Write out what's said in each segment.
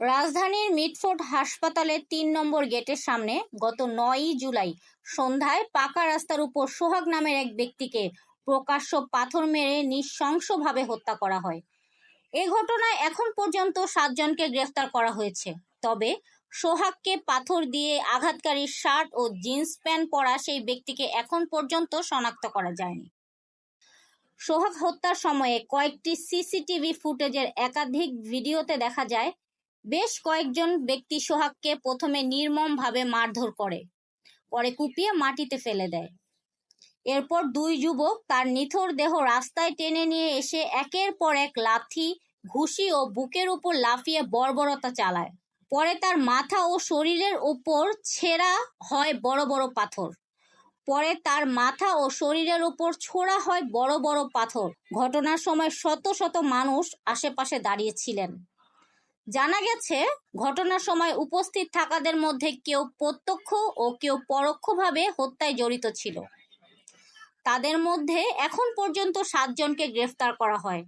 রাজধানীর মিটফোর্ড হাসপাতালের তিন নম্বর গেটের সামনে গত নয়ই জুলাই সন্ধ্যায় পাকা রাস্তার উপর সোহাগ নামের এক ব্যক্তিকে প্রকাশ্য পাথর মেরে নৃশংসভাবে হত্যা করা হয়। এ ঘটনায় এখন পর্যন্ত সাতজনকে গ্রেফতার করা হয়েছে। তবে সোহাগকে পাথর দিয়ে আঘাতকারী শার্ট ও জিন্স প্যান্ট পরা সেই ব্যক্তিকে এখন পর্যন্ত শনাক্ত করা যায়নি। সোহাগ হত্যার সময়ে কয়েকটি সিসিটিভি ফুটেজের একাধিক ভিডিওতে দেখা যায় বেশ কয়েকজন ব্যক্তি সোহাগকে প্রথমে নির্মমভাবে মারধর করে, পরে কুপিয়ে মাটিতে ফেলে দেয়। এরপর দুই যুবক তার নিথর দেহ রাস্তায় টেনে নিয়ে এসে একের পর এক লাথি, ঘুষি ও বুকের উপর লাফিয়ে বর্বরতা চালায়। পরে তার মাথা ও শরীরের উপর ছেঁড়া হয় বড় বড় পাথর। পরে তার মাথা ও শরীরের উপর ছোড়া হয় বড় বড় পাথর। ঘটনার সময় শত শত মানুষ আশেপাশে দাঁড়িয়েছিলেন জানা গেছে, ঘটনার সময় উপস্থিত থাকাদের মধ্যে কেউ প্রত্যক্ষ ও কেউ পরোক্ষভাবে হত্যায় জড়িত ছিল। তাদের মধ্যে এখন পর্যন্ত সাতজনকে গ্রেফতার করা হয়।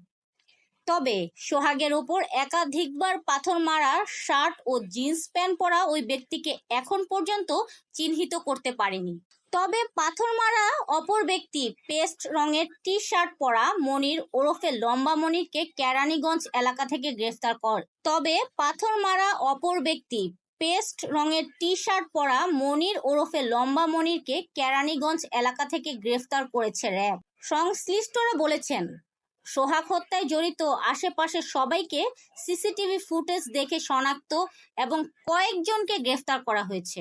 তবে সোহাগের ওপর একাধিকবার পাথর মারা শার্ট ও জিন্স প্যান্ট পরা ওই ব্যক্তিকে এখন পর্যন্ত চিহ্নিত করতে পারেনি। তবে পাথর মারা অপর ব্যক্তি। পেস্ট রঙের টি শার্ট পরা মনির ওরফে লম্বা মনিরকে কেরানীগঞ্জ এলাকা থেকে গ্রেফতার কর। তবে পাথর মারা অপর ব্যক্তি। পেস্ট রঙের টি শার্ট পরা মনির ওরফে লম্বা মনিরকে কেরানীগঞ্জ এলাকা থেকে গ্রেফতার করেছে র্যাব। সংশ্লিষ্টরা বলেছেন, সোহাগ হত্যায় জড়িত আশেপাশের সবাইকে সিসিটিভি ফুটেজ দেখে শনাক্ত এবং কয়েকজনকে গ্রেফতার করা হয়েছে।